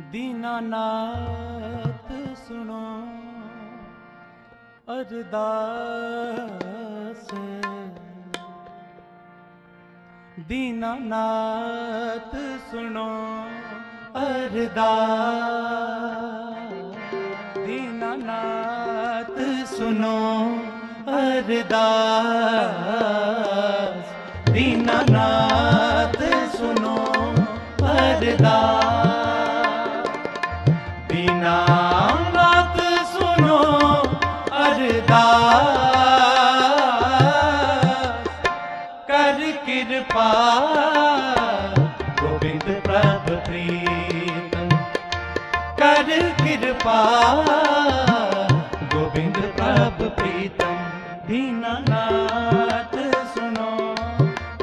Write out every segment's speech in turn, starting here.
ਦੀਨਾਨਾਥ ਸੁਣੋ ਅਰਦਾਸ ਦੀਨਾਨਾਥ ਸੁਣੋ ਅਰਦਾਸ ਦੀਨਾਨਾਥ ਸੁਣੋ ਅਰਦਾਸ ਗੋਬਿੰਦ ਪ੍ਰਭ ਪ੍ਰੀਤਮ ਕਰ ਕਿਰਪਾ ਗੋਬਿੰਦ ਪ੍ਰਭ ਪ੍ਰੀਤਮ ਦੀਨਾਨਾਥ ਸੁਨੋ।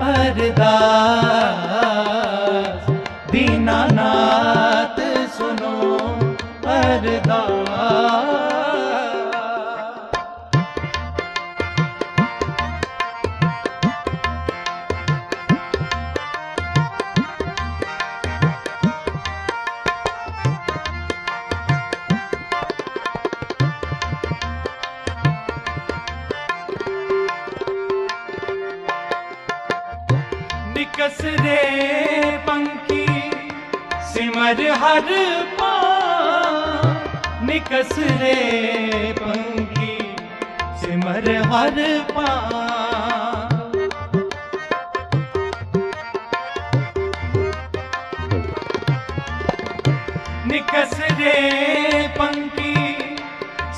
ਅਰਦਾਸ ਦੀਨਾਨਾਥ ਸੁਨੋ। ਅਰਦਾਸ ਨਿਕਸ ਰੇ ਪੰਖੀ ਸਿਮਰ ਹਰ ਪਾ ਨਿਕਸ ਰੇ ਪੰਖੀ ਸਿਮਰ ਹਰ ਪਾ ਨਿਕਸ ਰੇ ਪੰਖੀ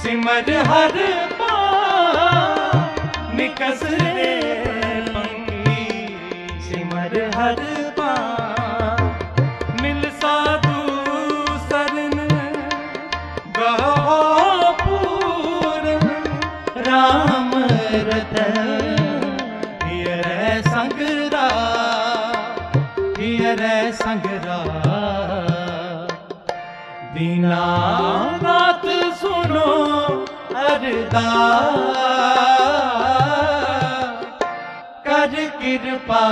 ਸਿਮਰ ਹਰ ਪਾ ਨਿਕਸ ਰਾਮ ਰਤਨ ਹੀਰੇ ਸੰਗਰਾ ਹੀਰੇ ਸੰਗਰਾ ਦੀਨਾਨਾਥ ਸੁਨੋ ਅਰਦਾਸ। ਕਰ ਕਿਰਪਾ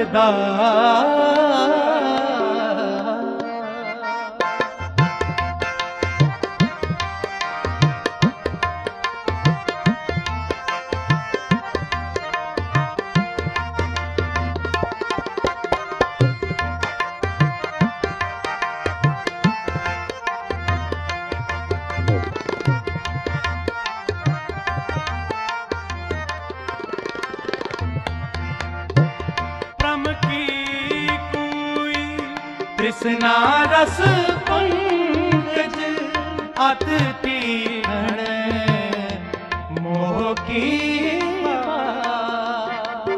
ਅਰਦਾਸ ਪ੍ਰਮ ਤ੍ਰਿਸ਼ਨਾ ਰਸ ਪੰਕਜ ਅਤ ਪੀਣ ਮੋਹ ਕੀ ਵਾਸ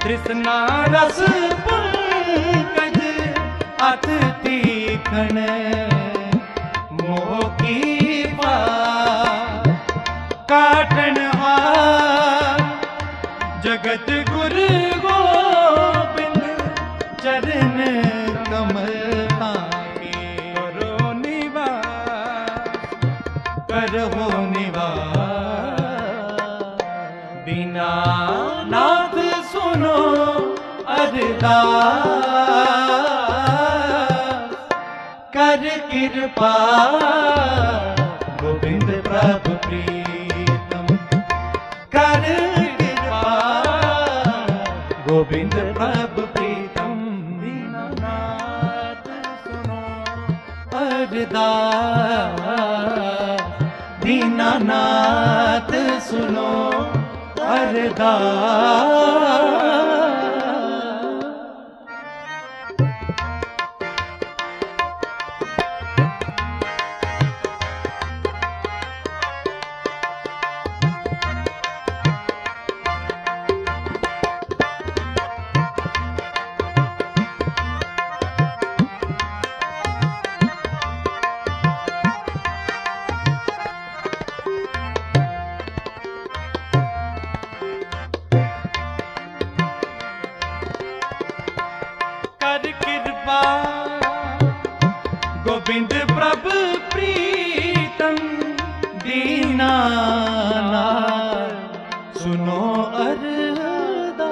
ਤ੍ਰਿਸ਼ਨਾ ਰਸ ਪੰਕਜ ਅਤ ਤੀਖਣ ਜਗਤ ਗੁਰ ਗੋਬਿੰਦ, ਚਰਨ ਕਮਲ ਤਾਕੇ ਕਰੋ ਨਿਵਾਸ ਕਰੋ ਨਿਵਾਸ। ਦੀਨਾਨਾਥ ਸੁਨੋ ਅਰਦਾਸ। ਕਰ ਕਿਰਪਾ, ਗੋਬਿੰਦ ਪ੍ਰਭ ਪ੍ਰੀ ਅਰਦਾਸ ਦੀਨਾਨਾਥ ਸੁਨੋ ਅਰਦਾਸ। प्रभ प्रीत दीना सुनो अर्दा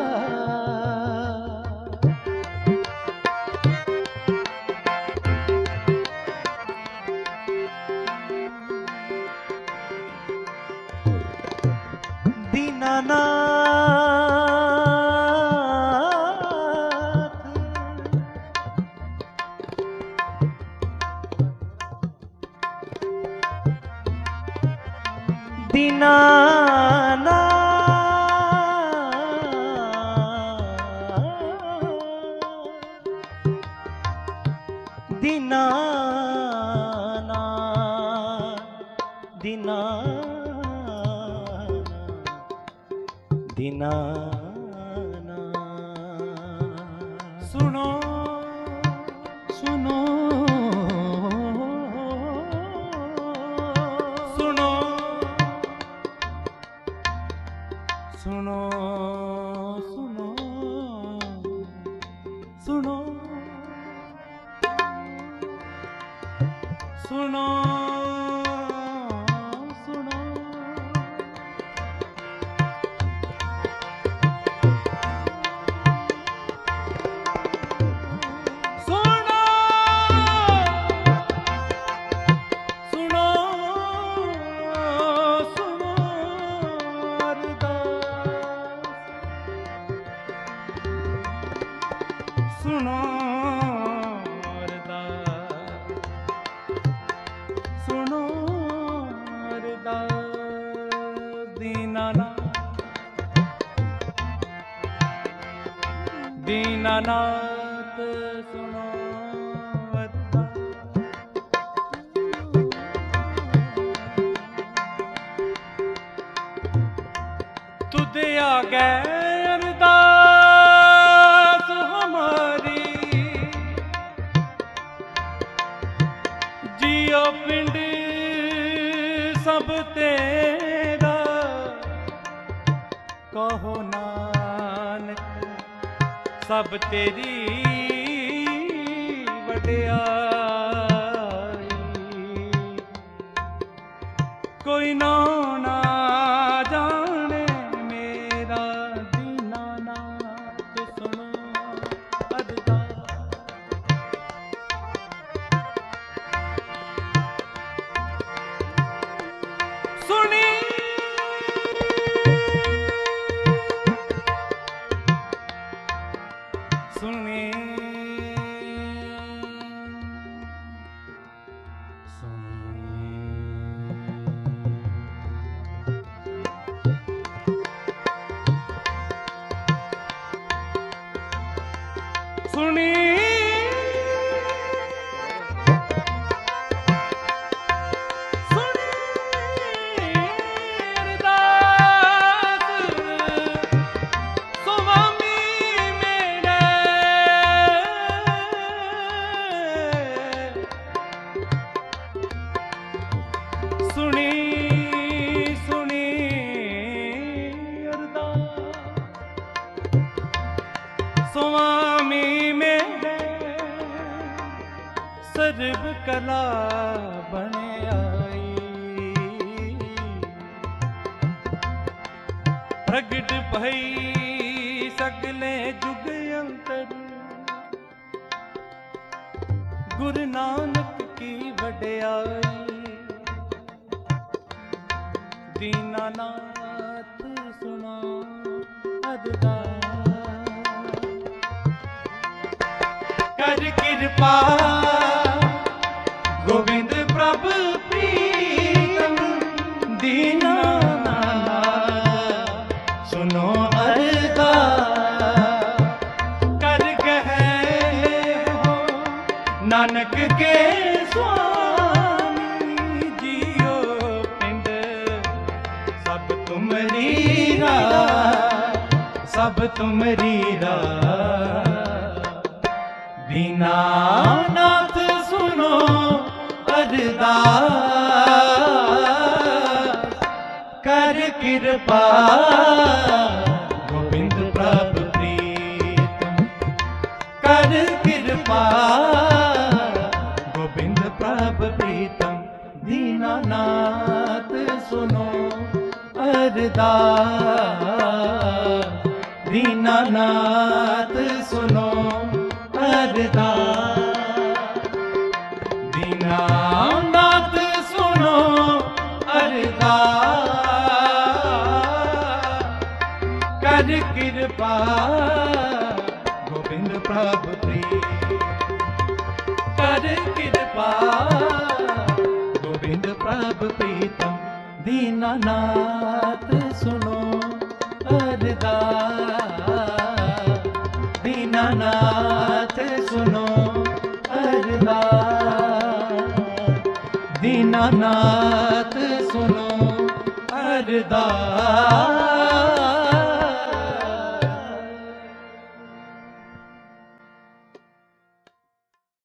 दीनाना ਦਿਨਾਨਾ ਸੁਣੋ ਸੁਣੋ। ਸੁਣੋ ਸੁਣੋ। सुनो ਸੁਣੋ ਅਰਦਾਸ ਦੀਨਾਨਾਥ ਦੀਨਾਨਾਥ ਸੁਣੋ ਅਰਦਾਸ। ਤੁਧ ਆ ਗਏ ਸਭ ਤੇਰੀ ਵਡਿਆਈ। ਕੋਈ ਨਾ ਨਾ ਜਾਣੇ ਮੇਰਾ ਦੀਨਾਨਾਥ ਸੁਣੋ ਅਰਦਾਸ ਸੁਣੀ শুনি ਸਰਬ ਕਲਾ ਬਣ ਆਈ। ਪ੍ਰਗਟ ਭਈ ਸਗਲੇ ਜੁਗ ਅੰਤਰ। ਗੁਰੂ ਨਾਨਕ ਕੀ ਵਡਿਆਈ। ਦੀਨਾਨਾਥ ਸੁਣਾ ਅਰਦਾਸ। ਕਰ ਕਿਰਪਾ ਤੁਮਰੀ ਰਾਹ, ਸਭ ਤੁਮਰੀ ਰਾਹ। ਬਿਨਾ ਨਾਥ ਸੁਨੋ ਅਰਦਾਸ, ਕਰ ਕਿਰਪਾ ਗੋਬਿੰਦ ਪ੍ਰਭ ਪ੍ਰੀਤਮ ਕਰ ਕਿਰਪਾ ਗੋਬਿੰਦ ਪ੍ਰਭ ਪ੍ਰੀਤਮ ਦੀਨਾ ਨਾਥ ਸੁਨੋ ਅਰਦਾਸ ਦੀਨਾਨਾਥ ਸੁਨੋ ਅਰਦਾਸ ਦੀਨਾਨਾਥ ਸੁਨੋ ਅਰਦਾਸ ਕਰ ਕਿਰਪਾ, ਗੋਬਿੰਦ ਪ੍ਰਭ ਪ੍ਰੀਤ ਕਰ ਕਿਰਪਾ, ਗੋਬਿੰਦ ਪ੍ਰਭ ਪ੍ਰੀਤਮ ਦੀਨਾਨਾਥ ਸੁਨੋ ਅਰਦਾਸ ਦੀਨਾਨਾਥ ਸੁਨੋ ਅਰਦਾਸ ਦੀਨਾਨਾਥ ਸੁਨੋ ਅਰਦਾਸ